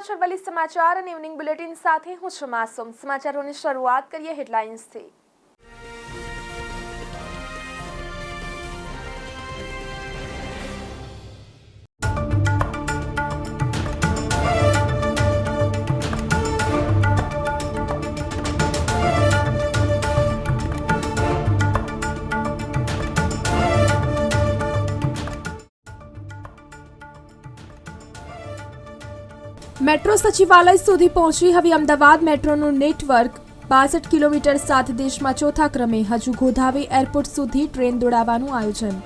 છો સમાચાર અને ઇવનિંગ બુલેટિન સાથે હું છું માસુમ. સમાચારોની શરૂઆત કરીએ હેડલાઇન્સથી મેટ્રો સચિવાલય સુધી પહોંચી. હવે અમદાવાદ મેટ્રોનું નેટવર્ક બાસઠ કિલોમીટર સાથે દેશમાં ચોથા ક્રમે હજુ ગોધાવી એરપોર્ટ સુધી ટ્રેન દોડાવવાનું આયોજન.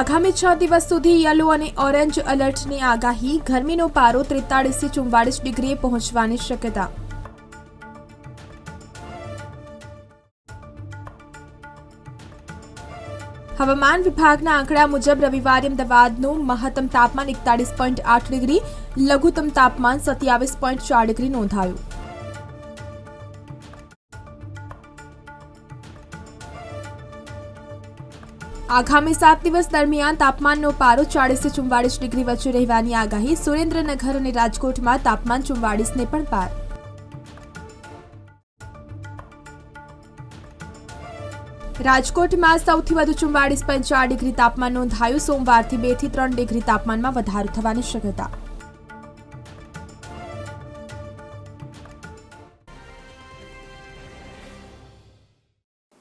આગામી છ દિવસ સુધી યલો અને ઓરેન્જ એલર્ટની આગાહી. ગરમીનો પારો ત્રેતાળીસથી ચુમ્વાળીસ ડિગ્રીએ પહોંચવાની શક્યતા. હવામાન વિભાગના આંકડા મુજબ રવિવારે અમદાવાદનું મહત્તમ તાપમાન એકતાળીસ પોઈન્ટ આઠ ડિગ્રી, લઘુત્તમ તાપમાન સત્યાવીસ પોઈન્ટ ચાર ડિગ્રી નોંધાયું. આગામી સાત દિવસ દરમિયાન તાપમાનનો પારો ચાળીસથી ચુમ્વાળીસ ડિગ્રી વચ્ચે રહેવાની આગાહી સુરેન્દ્રનગર અને રાજકોટમાં તાપમાન ચુમ્વાળીસને પણ પાર. રાજકોટમાં સૌથી વધુ ચુમ્વાળીસ પોઈન્ટ ચાર ડિગ્રી તાપમાન નોંધાયું. સોમવારથી બેથી ત્રણ ડિગ્રી તાપમાનમાં વધારો થવાની શક્યતા.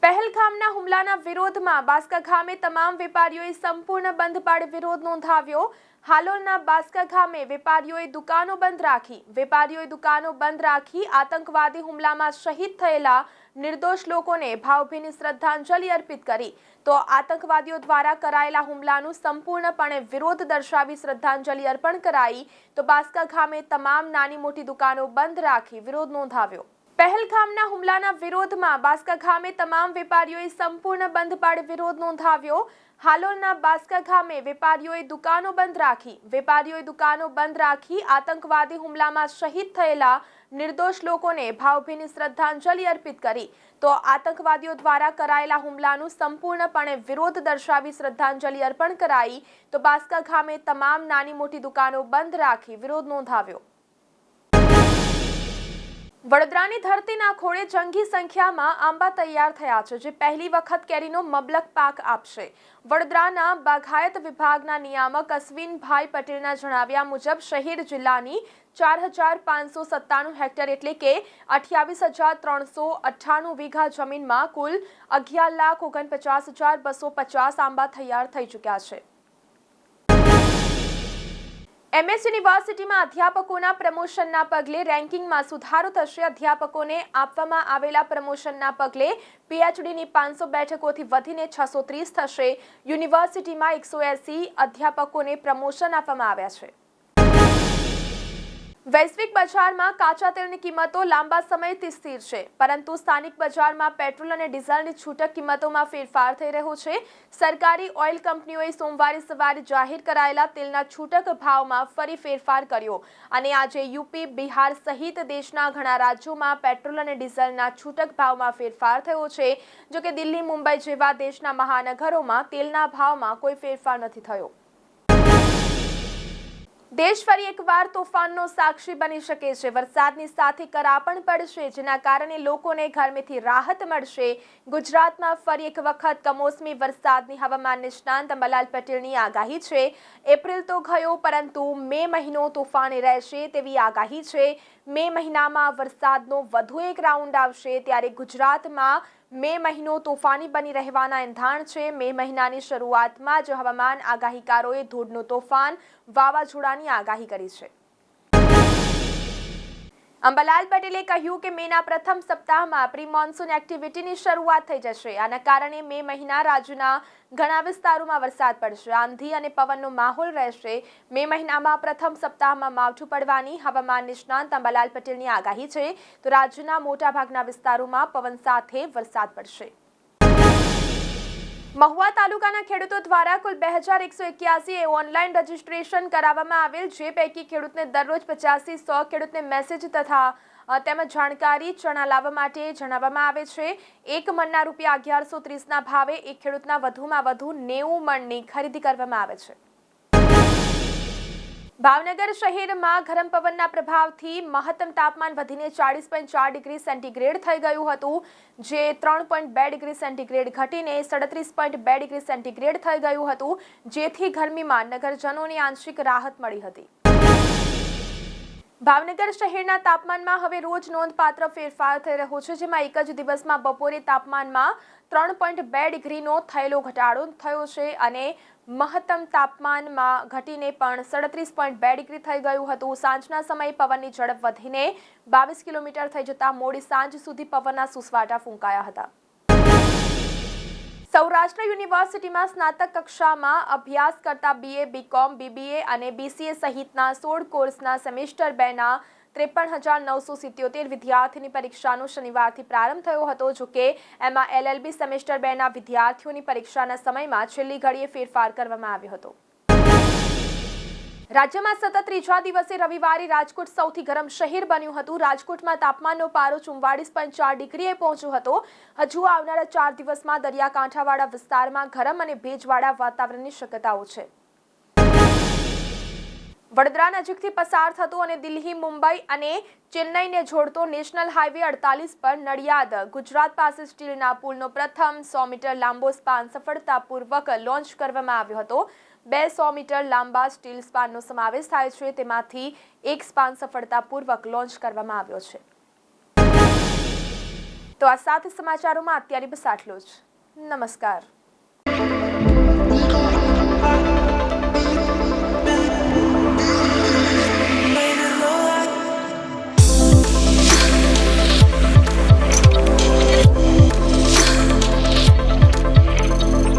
પહેલગામના હુમલાના વિરોધમાં બાસ્કા ગામે તમામ વેપારીઓએ સંપૂર્ણ બંધ પાડે વિરોધ નોંધાવ્યો. હાલોલના બાસ્કા ગામે વેપારીઓએ દુકાનો બંધ રાખી. વેપારીઓએ દુકાનો બંધ રાખી આતંકવાદી હુમલામાં શહીદ થયેલા નિર્દોષ લોકોને ભાવભીની શ્રદ્ધાંજલિ અર્પિત કરી. તો આતંકવાદીઓ દ્વારા કરાયેલા હુમલાનું સંપૂર્ણપણે વિરોધ દર્શાવી શ્રદ્ધાંજલિ અર્પણ કરાઈ. તો બાસ્કા ગામે તમામ નાની મોટી દુકાનો બંધ રાખી વિરોધ નોંધાવ્યો. પહેલગામના હુમલાના વિરોધમાં બાસ્કા ગામે તમામ વેપારીઓએ સંપૂર્ણ બંધ પાડ વિરોધ નોંધાવ્યો. હાલોલના બાસ્કા ગામે વેપારીઓએ દુકાનો બંધ રાખી. વેપારીઓએ દુકાનો બંધ રાખી આતંકવાદી હુમલામાં શહીદ થયેલા નિર્દોષ લોકોને ભાવભીની શ્રદ્ધાંજલિ અર્પિત કરી. તો આતંકવાદીઓ દ્વારા કરાયેલા હુમલાનું સંપૂર્ણપણે વિરોધ દર્શાવી શ્રદ્ધાંજલિ અર્પણ કરાઈ. તો બાસ્કા ગામે તમામ નાની મોટી દુકાનો બંધ રાખી વિરોધ નોંધાવ્યો. વડોદરાની ધરતીના ખોળે જંગી સંખ્યામાં આંબા તૈયાર થયા છે, જે પહેલી વખત કેરીનો મબલક પાક આપશે. વડોદરાના બાગાયત વિભાગના નિયામક અશ્વિનભાઈ પટેલના જણાવ્યા મુજબ, શહેર જિલ્લાની ચાર હજાર પાંચસો સત્તાણું હેક્ટર એટલે કે અઠ્યાવીસ હજાર ત્રણસો અઠ્ઠાણું વીઘા જમીનમાં કુલ અગિયાર લાખ ઓગણપચાસ હજાર બસો પચાસ આંબા તૈયાર થઈ ચૂક્યા છે. એમએસ યુનિવર્સિટીમાં અધ્યાપકોના પ્રમોશનના પગલે રેન્કિંગમાં સુધારો થશે. અધ્યાપકોને આપવામાં આવેલા પ્રમોશનના પગલે પીએચડીની પાંચસો બેઠકોથી વધીને છસો ત્રીસ થશે. યુનિવર્સિટીમાં એકસો એસી અધ્યાપકોને પ્રમોશન આપવામાં આવ્યા છે. વૈશ્વિક બજારમાં કાચા તેલની કિંમતો લાંબા સમયથી સ્થિર છે, પરંતુ સ્થાનિક બજારમાં પેટ્રોલ અને ડીઝલની છૂટક કિંમતોમાં ફેરફાર થઈ રહ્યો છે. સરકારી ઓઇલ કંપનીઓએ સોમવારે સવારે જાહેર કરાયેલા તેલના છૂટક ભાવમાં ફરી ફેરફાર કર્યો અને આજે યુપી, બિહાર સહિત દેશના ઘણા રાજ્યોમાં પેટ્રોલ અને ડીઝલના છૂટક ભાવમાં ફેરફાર થયો છે. જોકે દિલ્હી, મુંબઈ જેવા દેશના મહાનગરોમાં તેલના ભાવમાં કોઈ ફેરફાર નથી થયો. દેશ ફરી એકવાર તોફાનનો સાક્ષી બની શકે છે. વરસાદની સાથે કરા પણ પડશે, જેના કારણે લોકોને ગરમીથી રાહત મળશે. ગુજરાતમાં ફરી એક વખત કમોસમી વરસાદની હવામાન નિષ્ણાંત અંબાલાલ પટેલની આગાહી છે. એપ્રિલ તો ગયો, પરંતુ મે મહિનો તોફાની રહેશે તેવી આગાહી છે. મે મહિનામાં વરસાદનો વધુ એક રાઉન્ડ આવશે, ત્યારે ગુજરાતમાં મે મહિનો તોફાની બની રહેવાના એંધાણ છે. મે મહિનાની શરૂઆતમાં જ હવામાન આગાહીકારોએ ધૂળનું તોફાન વાવાઝોડાની આગાહી કરી છે. અંબાલાલ પટેલે કહ્યું કે મેના પ્રથમ સપ્તાહમાં પ્રી મોન્સૂન એક્ટિવિટીની શરૂઆત થઈ જશે. આના કારણે મે મહિના રાજ્યના ઘણા વિસ્તારોમાં વરસાદ પડશે. આંધી અને પવનનો માહોલ રહેશે. મે મહિનામાં પ્રથમ સપ્તાહમાં માવઠું પડવાની હવામાન નિષ્ણાંત અંબાલાલ પટેલની આગાહી છે. તો રાજ્યના મોટાભાગના વિસ્તારોમાં પવન સાથે વરસાદ પડશે. મહુવા તાલુકાના ખેડૂતો દ્વારા કુલ બે હજાર એકસો એક્યાસી એ ઓનલાઈન રજીસ્ટ્રેશન કરાવવામાં આવેલ, જે પૈકી ખેડૂતને દરરોજ પચાસથી સો ખેડૂતને મેસેજ તથા તેમજ જાણકારી, ચણા લાવવા માટે જણાવવામાં આવે છે. એક મણના રૂપિયા અગિયારસો ત્રીસના ભાવે એક ખેડૂતના વધુમાં વધુ નેવું મણની ખરીદી કરવામાં આવે છે. ભાવનગર શહેરમાં ગરમ પવનના પ્રભાવથી મહત્તમ તાપમાન વધીને ચાળીસ પોઈન્ટ ચાર ડિગ્રી સેન્ટીગ્રેડ થઈ ગયું હતું, જે ત્રણ પોઈન્ટ બે ડિગ્રી સેન્ટીગ્રેડ ઘટીને સડત્રીસ પોઈન્ટ બે ડિગ્રી સેન્ટીગ્રેડ થઈ ગયું હતું, જેથી ગરમીમાં નગરજનોને આંશિક રાહત મળી હતી. ભાવનગર શહેરના તાપમાનમાં હવે રોજ નોંધપાત્ર ફેરફાર થઈ રહ્યો છે, જેમાં એક જ દિવસમાં બપોરે તાપમાનમાં ત્રણ પોઈન્ટ બે ડિગ્રીનો થયેલો ઘટાડો થયો છે અને મહત્તમ તાપમાનમાં ઘટીને પણ સડત્રીસ પોઈન્ટ બે ડિગ્રી થઈ ગયું હતું. સાંજના સમયે પવનની ઝડપ વધીને બાવીસ કિલોમીટર થઈ જતા મોડી સાંજ સુધી પવનના સુસવાટા ફૂંકાયા હતા. સૌરાષ્ટ્ર યુનિવર્સિટીમાં સ્નાતક કક્ષામાં અભ્યાસ કરતા બીએ બીકોમ બીબીએ અને બીસીએ સહિતના સોળ કોર્સના સેમેસ્ટર બેના ત્રેપન હજાર નવસો સિત્યોતેર વિદ્યાર્થીની પરીક્ષાનો શનિવારથી પ્રારંભ થયો હતો, જો કે એમાં એલએલબી સેમેસ્ટર બેના વિદ્યાર્થીઓની પરીક્ષાના સમયમાં છેલ્લી ઘડીએ ફેરફાર કરવામાં આવ્યો હતો. રાજ્યમાં સતત ત્રીજા દિવસે રવિવારે રાજકોટ સૌથી ગરમ શહેર બન્યું હતું. રાજકોટમાં તાપમાનનો પારો ચુમ્વાળીસ પોઈન્ટ ચાર ડિગ્રીએ પહોંચ્યો હતો. હજુ આવનારા ચાર દિવસમાં દરિયાકાંઠાવાળા વિસ્તારમાં ગરમ અને ભેજવાળા વાતાવરણની શક્યતાઓ છે. વડોદરા નજીકથી પસાર થતો અને દિલ્હી, મુંબઈ અને ચેન્નઈને જોડતો નેશનલ હાઈવે અડતાલીસ પર નડિયાદ, ગુજરાત પાસે સ્ટીલના પુલનો પ્રથમ સો મીટર લાંબો સ્પાન સફળતાપૂર્વક લોન્ચ કરવામાં આવ્યો હતો. બે સો મીટર લાંબા સ્ટીલ સ્પાનનો સમાવેશ થાય છે. તેમાંથી એક સ્પાન સફળતાપૂર્વક લોન્ચ કરવામાં આવ્યો છે. તો આ સાત સમાચારોમાં અત્યારે બસ આટલું જ. નમસ્કાર.